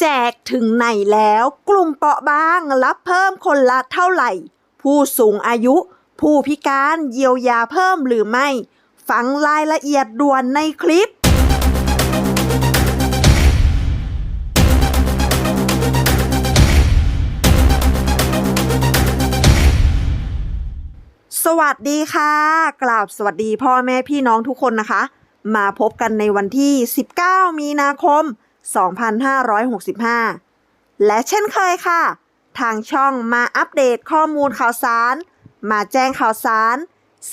แจกถึงไหนแล้ว กลุ่มเปราะบางรับเพิ่มคนละเท่าไหร่ ผู้สูงอายุ ผู้พิการเยียวยาเพิ่มหรือไม่ ฟังรายละเอียดด่วนในคลิปสวัสดีค่ะกราบสวัสดีพ่อแม่พี่น้องทุกคนนะคะ มาพบกันในวันที่ 19 มีนาคม 2565 และเช่นเคยค่ะ ทางช่องมาอัปเดตข้อมูลข่าวสาร มาแจ้งข่าวสาร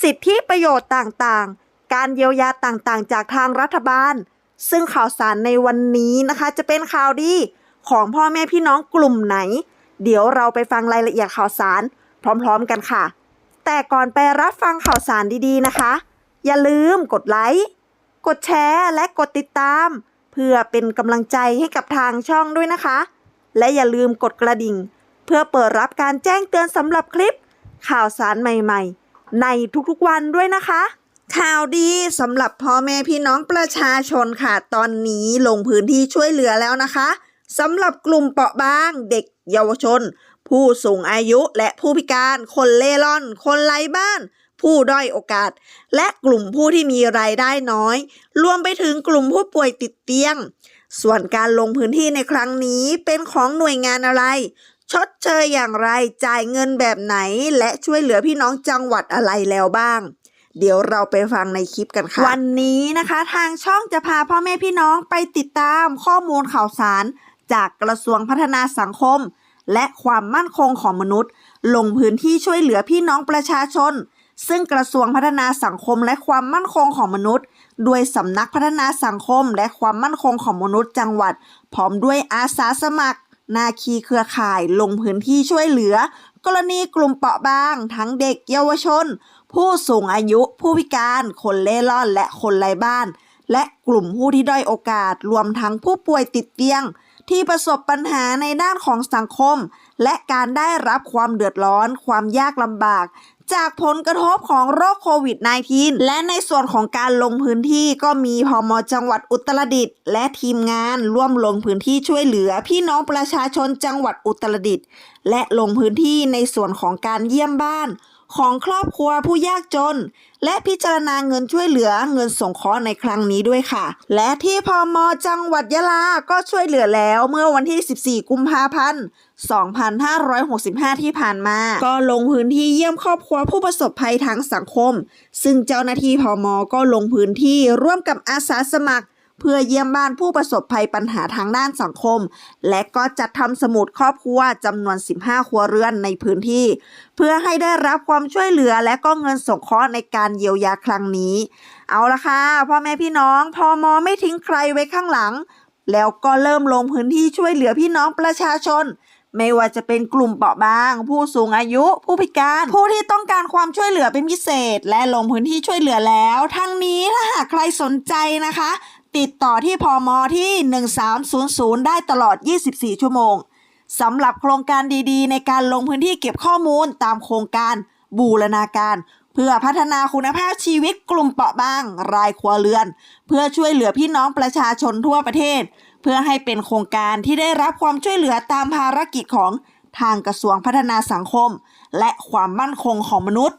สิทธิประโยชน์ต่างๆ การเยียวยาต่างๆ จากทางรัฐบาล ซึ่งข่าวสารในวันนี้นะคะจะเป็นข่าวดีของพ่อแม่พี่น้องกลุ่มไหน เดี๋ยวเราไปฟังรายละเอียดข่าวสาร พร้อมๆกันค่ะ แต่ก่อนไปรับฟังข่าวสารดีๆนะคะ อย่าลืมกดไลค์ กดแชร์ และกดติดตาม พื่อเป็นกำลังใจให้กับทางช่องด้วยนะคะ และอย่าลืมกดกระดิ่ง เพื่อเปิดรับการแจ้งเตือนสำหรับคลิป ข่าวสารใหม่ๆ ในทุกๆวันด้วยนะคะ ข่าวดีสำหรับพ่อแม่พี่น้องประชาชนค่ะ ตอนนี้ลงพื้นที่ช่วยเหลือแล้วนะคะสำหรับกลุ่มเปราะบางเด็กเยาวชน ผู้สูงอายุและผู้พิการ คนเล่ร่อน คนไร้บ้าน ผู้ด้อยโอกาส และกลุ่มผู้ที่มีรายได้น้อย รวมไปถึงกลุ่มผู้ป่วยติดเตียง ส่วนการลงพื้นที่ในครั้งนี้เป็นของหน่วยงานอะไร ชดเชยอย่างไรจ่ายเงินแบบไหน และช่วยเหลือพี่น้องจังหวัดอะไรแล้วบ้างเดี๋ยวเราไปฟังในคลิปกันค่ะ วันนี้นะคะทางช่องจะพาพ่อแม่พี่น้องไปติดตามข้อมูลข่าวสาร จากกระทรวงพัฒนาสังคม และความมั่นคงของมนุษย์ ลงพื้นที่ช่วยเหลือพี่น้องประชาชน ซึ่งกระทรวงพัฒนาสังคมและความมั่นคงของมนุษย์ด้วยสำนักพัฒนาสังคมและความมั่นคงของมนุษย์จังหวัด พร้อมด้วยอาสาสมัคร นาคีเครือข่ายลงพื้นที่ช่วยเหลือ กรณีกลุ่มเปราะบาง ทั้งเด็กเยาวชน ผู้สูงอายุ ผู้พิการ คนเล่ร่อน และคนไร้บ้าน และกลุ่มผู้ที่ด้อยโอกาสรวมทั้งผู้ป่วยติดเตียง ที่ประสบปัญหาในด้านของสังคม และการได้รับความเดือดร้อน ความยากลำบาก จากผลกระทบของโรคโควิด -19 และในส่วนของการลงพื้นที่ก็มีพมจังหวัดอุตรดิตถ์และทีมงานร่วมลงพื้นที่ช่วยเหลือ พี่น้องประชาชนจังหวัดอุตรดิตถ์และลงพื้นที่ในส่วนของการเยี่ยมบ้าน ของครอบครัวผู้ยากจน และพิจารณาเงินช่วยเหลือเงินสงเคราะห์ในครั้งนี้ด้วยค่ะ และที่พมจังหวัดยะลา ก็ช่วยเหลือแล้วเมื่อวันที่ 14 กุมภาพันธ์ 2565 ที่ผ่านมา ก็ลงพื้นที่เยี่ยมครอบครัวผู้ประสบภัยทางสังคม ซึ่งเจ้าหน้าที่พมก็ลงพื้นที่ร่วมกับอาสาสมัคร เพื่อเยี่ยมบ้านผู้ประสบภัยปัญหาทางด้านสังคม และก็จัดทำสมุดครอบครัวจำนวน 15 ครัวเรือนในพื้นที่ เพื่อให้ได้รับความช่วยเหลือและก็เงินสงเคราะห์ในการเยียวยาครั้งนี้ เอาละค่ะพ่อแม่พี่น้องพอมอไม่ทิ้งใครไว้ข้างหลัง แล้วก็เริ่มลงพื้นที่ช่วยเหลือพี่น้องประชาชนไม่ว่าจะเป็นกลุ่มเปราะบาง ผู้สูงอายุ ผู้พิการ ผู้ที่ต้องการความช่วยเหลือเป็นพิเศษ และลงพื้นที่ช่วยเหลือแล้ว ทั้งนี้ถ้าหากใครสนใจนะคะ ติดต่อที่พอมอที่ 1300 ได้ตลอด 24 ชั่วโมงสำหรับโครงการดีๆ ในการลงพื้นที่เก็บข้อมูลตามโครงการบูรณาการ เพื่อพัฒนาคุณภาพชีวิตกลุ่มเปราะบาง รายครัวเรือน เพื่อช่วยเหลือพี่น้องประชาชนทั่วประเทศ เพื่อให้เป็นโครงการที่ได้รับความช่วยเหลือตามภารกิจของทางกระทรวงพัฒนาสังคม และความมั่นคงของมนุษย์